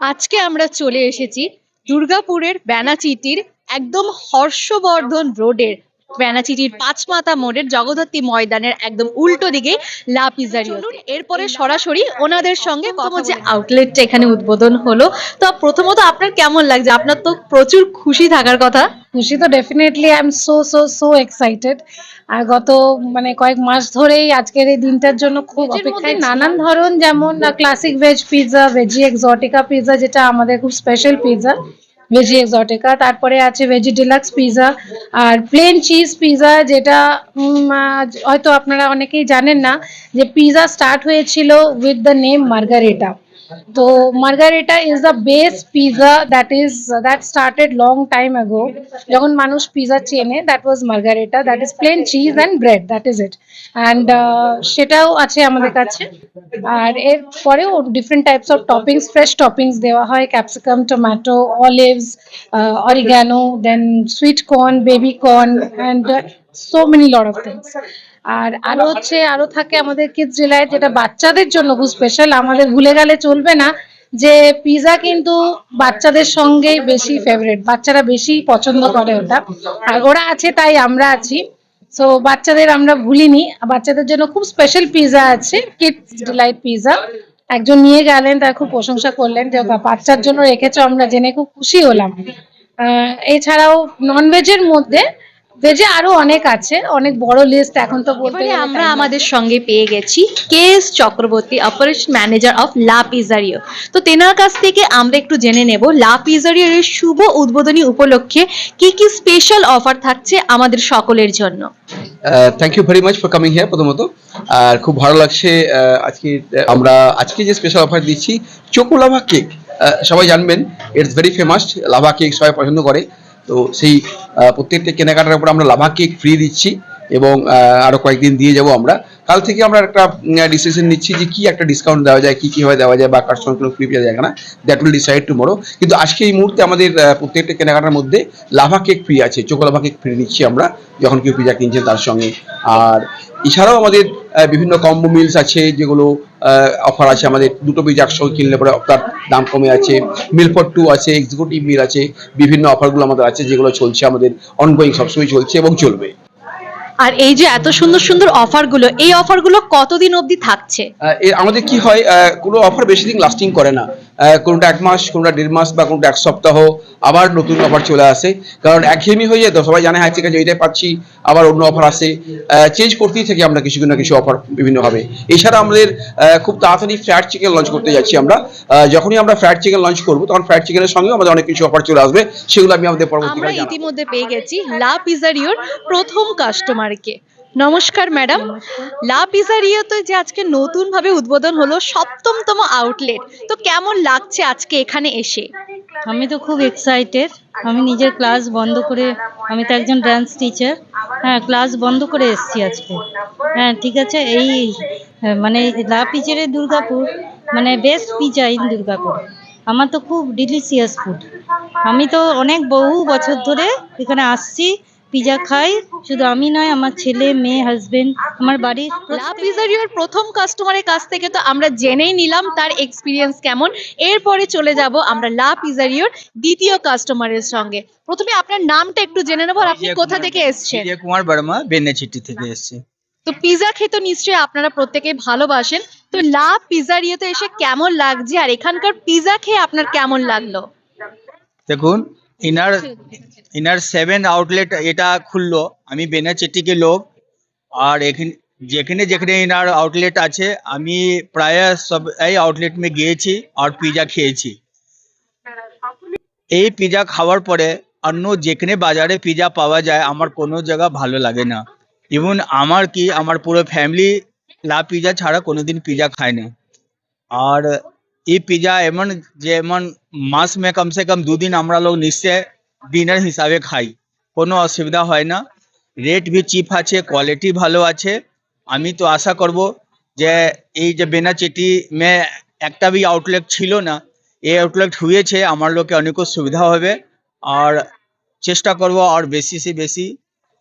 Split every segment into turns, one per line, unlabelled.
আজকে আমরা চলে এসেছি দুর্গাপুরের ব্যানাচিটির একদম হর্ষবর্ধন রোডের ব্যানাচিটির পাঁচমাথা মোড়ের জগদ্ধাত্রী ময়দানের একদম উল্টো দিকে লা পিজারিও এরপরে সরাসরি ওনাদের সঙ্গে কথা যে আউটলেটটা এখানে উদ্বোধন হলো। তো প্রথমত আপনার কেমন লাগছে? আপনার তো প্রচুর খুশি থাকার কথা।
খুশি তো definitely I am so so so excited আর গত মানে কয়েক মাস ধরেই আজকের এই দিনটার জন্য খুব অপেক্ষায় নানান ধরন যেমন classic veg pizza veggie exotica pizza যেটা আমাদের খুব স্পেশাল পিৎজা ভেজি এক্সটিকা তারপরে আছে ভেজি ডিলাক্স পিৎজা আর প্লেন চিজ পিৎজা যেটা হয়তো আপনারা অনেকেই জানেন না যে পিৎজা স্টার্ট হয়েছিল উইথ দ্য নেম মার্গারেটা তো margherita is the base pizza that is that started long time ago যখন মানুষ পিৎজা চেনে that was margherita that is plain cheese and bread that is it and সেটাও আছে আমাদের কাছে। আর এর পরেও different types of toppings fresh toppings দেওয়া হয়। Capsicum tomato olives oregano then sweet corn baby corn and so many lot of things আর আরও হচ্ছে, আরও থাকে আমাদের কিডস ডিলাইট যেটা বাচ্চাদের জন্য খুব স্পেশাল আমাদের ভুলে গেলে চলবে না যে পিৎজা কিন্তু বাচ্চাদের সঙ্গে বেশি ফেভারিট বাচ্চারা বেশি পছন্দ করে ওটা। আর ওরা আছে তাই আমরা আছি। সো বাচ্চাদের আমরা ভুলিনি। বাচ্চাদের জন্য খুব স্পেশাল পিৎজা আছে কিডস ডিলাইট পিৎজা একজন নিয়ে গেলেন, তার খুব প্রশংসা করলেন যে বাচ্চার জন্য রেখেছো, আমরা জেনে খুব খুশি হলাম। এছাড়াও নন ভেজের মধ্যে ভেজে আরও অনেক আছে অনেক বড় লিস্ট এখন তো বলতে গেলে
আমরা আমাদের সঙ্গে পেয়ে গেছি K S Chakraborty operation manager of La Pizzario তো তেনার কাছ থেকে আমরা একটু জেনে নেব লা পিজারিওর এই শুভ উদ্বোধনী উপলক্ষে কি কি স্পেশাল অফার থাকছে আমাদের সকলের জন্য?
Thank you very much for coming here প্রথমত। আর খুব ভালো লাগছে আহ, আজকে আমরা আজকে যে স্পেশাল অফার দিচ্ছি চোকো লাভা কেক সবাই জানবেন it's very famous lava cake সবাই পছন্দ করে। তো সেই প্রত্যেকটা কেনাকাটার উপর আমরা লাভা কেক ফ্রি দিচ্ছি। এবং আহ, আরও কয়েকদিন দিয়ে যাব আমরা। কাল থেকে আমরা একটা ডিসিশন নিচ্ছি যে কি একটা ডিসকাউন্ট দেওয়া যায় কি কীভাবে দেওয়া যায় বা কাস্টমার কোনো ফ্রি দেওয়া যায় না। দ্যাট উইল ডিসাইড টুমোরো কিন্তু আজকে এই মুহূর্তে আমাদের প্রত্যেকটা কেনাকাটার মধ্যে লাভা কেক ফ্রি আছে চোকো লাভা কেক ফ্রি নিচ্ছি আমরা যখন কেউ পিজা কিনছেন তার সঙ্গে। আর এছাড়াও আমাদের বিভিন্ন কম্বো মিলস আছে যেগুলো অফার আছে আমাদের। দুটো পিজা একসঙ্গে কিনলে পরে তার দাম কমে আছে মিল ফর টু আছে এক্সিকিউটিভ মিল আছে বিভিন্ন অফারগুলো আমাদের আছে যেগুলো চলছে আমাদের অনগোয়িং সবসময় চলছে এবং চলবে।
আর এই যে এত সুন্দর সুন্দর অফারগুলো এই অফারগুলো কতদিন অবধি থাকছে?
আমাদের কি হয় কোনো অফার বেশি দিন লাস্টিং করে না। কোনোটা এক মাস কোনোটা দেড় মাস বা কোনোটা এক সপ্তাহ আবার নতুন অফার চলে আসে। কারণ একঘেয়েমি হয়ে যায় তো সবাই জানে হ্যাঁ ঠিক আছে এইটাই পাচ্ছি আবার অন্য অফার আসে। চেঞ্জ করতেই থাকি আমরা কিছু না কিছু অফার বিভিন্নভাবে। এছাড়া আমাদের খুব তাড়াতাড়ি ফ্ল্যাট চিকেন লঞ্চ করতে যাচ্ছি আমরা। যখনই আমরা ফ্ল্যাট চিকেন লঞ্চ করব তখন ফ্ল্যাট চিকেনের সঙ্গেও আমাদের অনেক কিছু অফার চলে আসবে। সেগুলো আমি আমাদের
আমরা
পরবর্তীকালে জানাব।
ইতিমধ্যে পেয়ে গেছি লা পিজারিওর প্রথম কাস্টমারকে নমস্কার ম্যাডাম। লা পিজারিওতে যে আজকে নতুন ভাবে উদ্বোধন হলো সপ্তমতম আউটলেট তো কেমন লাগছে আজকে এখানে এসে?
আমি তো খুব এক্সাইটেড আমি নিজের ক্লাস বন্ধ করে আমি তো একজন ডান্স টিচার হ্যাঁ ক্লাস বন্ধ করে এসেছি আজকে। হ্যাঁ ঠিক আছে এই মানে লা পিচারের দুর্গাপুর মানে বেস্ট পিজা ইন দুর্গাপুর। আমার তো খুব ডিলিশিয়াস ফুড আমি তো অনেক বহু বছর ধরে এখানে আসছি পিজা খাই শুধু আমি নয় আমার ছেলে মেয়ে হাজবেন্ড আমার বাড়ির
লা পিজারিওর প্রথম কাস্টমারের কাছ থেকে তো আমরা জেনেই নিলাম তার এক্সপিরিয়েন্স কেমন। এরপরে চলে যাব আমরা লা পিজারিওর দ্বিতীয় কাস্টমারের সঙ্গে। প্রথমে আপনার নামটা একটু জেনে নেব আর আপনি কোথা থেকে এসেছেন?
বিজয় কুমার বর্মা বেন্নাচিটি থেকে এসেছি।
তো পিজা খেতে নিশ্চয়ই আপনারা প্রত্যেকেই ভালোবাসেন। তো লা পিজারিওতে এসে কেমন লাগছে আর এখানকার পিজা খেয়ে আপনার কেমন লাগল?
দেখুন ইনার ইনার সেভেন আউটলেট এটা খুললো। আমি বেনাচিটিকে লোক। আর এখানে যেখানে যেখানে ইনার আউটলেট আছে আমি প্রায় সব এই আউটলেট মে গিয়েছি আর পিজা খেয়েছি। এই পিজা খাওয়ার পরে অন্য যেখানে বাজারে পিজা পাওয়া যায় আমার কোনো জায়গা ভালো লাগে না। ইভেন আমার কি আমার পুরো ফ্যামিলি লা পিজা ছাড়া কোনোদিন পিজা খায় না। আর এই পিজা এমন যেমন মাস মে কমসে কম দুদিন আমরা লোক নিশ্চয় ডিনার হিসাবে খাই। কোনো অসুবিধা হয় না। রেট ভি চিপ আছে, কোয়ালিটি ভালো আছে। আমি তো আশা করব যে এই যে বেনাচিটি মে একটা বি আউটলেট ছিল না এই আউটলেট হয়েছে, আমার লোকে অনেক সুবিধা হবে। আর চেষ্টা করব আর বেশি সে বেশি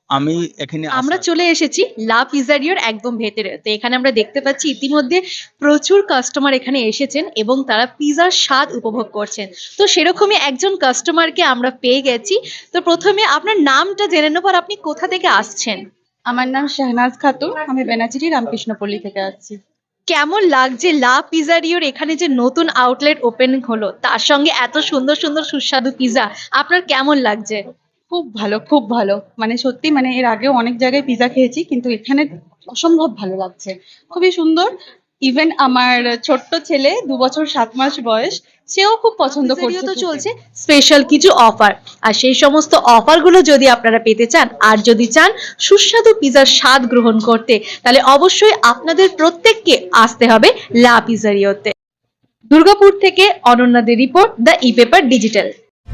আমি এখানে
আমরা চলে এসেছি লা পিজারিওর একদম ভেতরে। তো এখানে আমরা দেখতে পাচ্ছি ইতিমধ্যে প্রচুর কাস্টমার এখানে এসেছেন এবং তারা পিজার স্বাদ উপভোগ করছেন। তো সেরকমই একজন কাস্টমারকে আমরা পেয়ে গেছি। তো প্রথমে আপনার নামটা জেনে নেব আর আপনি কোথা থেকে আসছেন?
আমার নাম শাহনাজ খাতুন আমি বেনাচিটি রামকৃষ্ণপল্লী থেকে আসছি।
কেমন লাগছে লা পিজারিওর এখানে যে নতুন আউটলেট ওপেন হলো? তার সঙ্গে এত সুন্দর সুন্দর সুস্বাদু পিজা আপনার কেমন লাগছে?
খুব ভালো খুব ভালো। মানে সত্যি মানে এর আগেও অনেক জায়গায় পিৎজা খেয়েছি কিন্তু এখানে অসম্ভব ভালো লাগছে। খুবই সুন্দর। ইভেন আমার ছোট্ট ছেলে দু বছর সাত মাস বয়স সেও খুব পছন্দ করছে
তো চলছে। স্পেশাল কিছু অফার আর সেই সমস্ত অফারগুলো যদি আপনারা পেতে চান আর যদি চান সুস্বাদু পিজার স্বাদ গ্রহণ করতে তাহলে অবশ্যই আপনাদের প্রত্যেককে আসতে হবে লা পিজারিওতে দুর্গাপুর থেকে অনন্যাদের report the E paper digital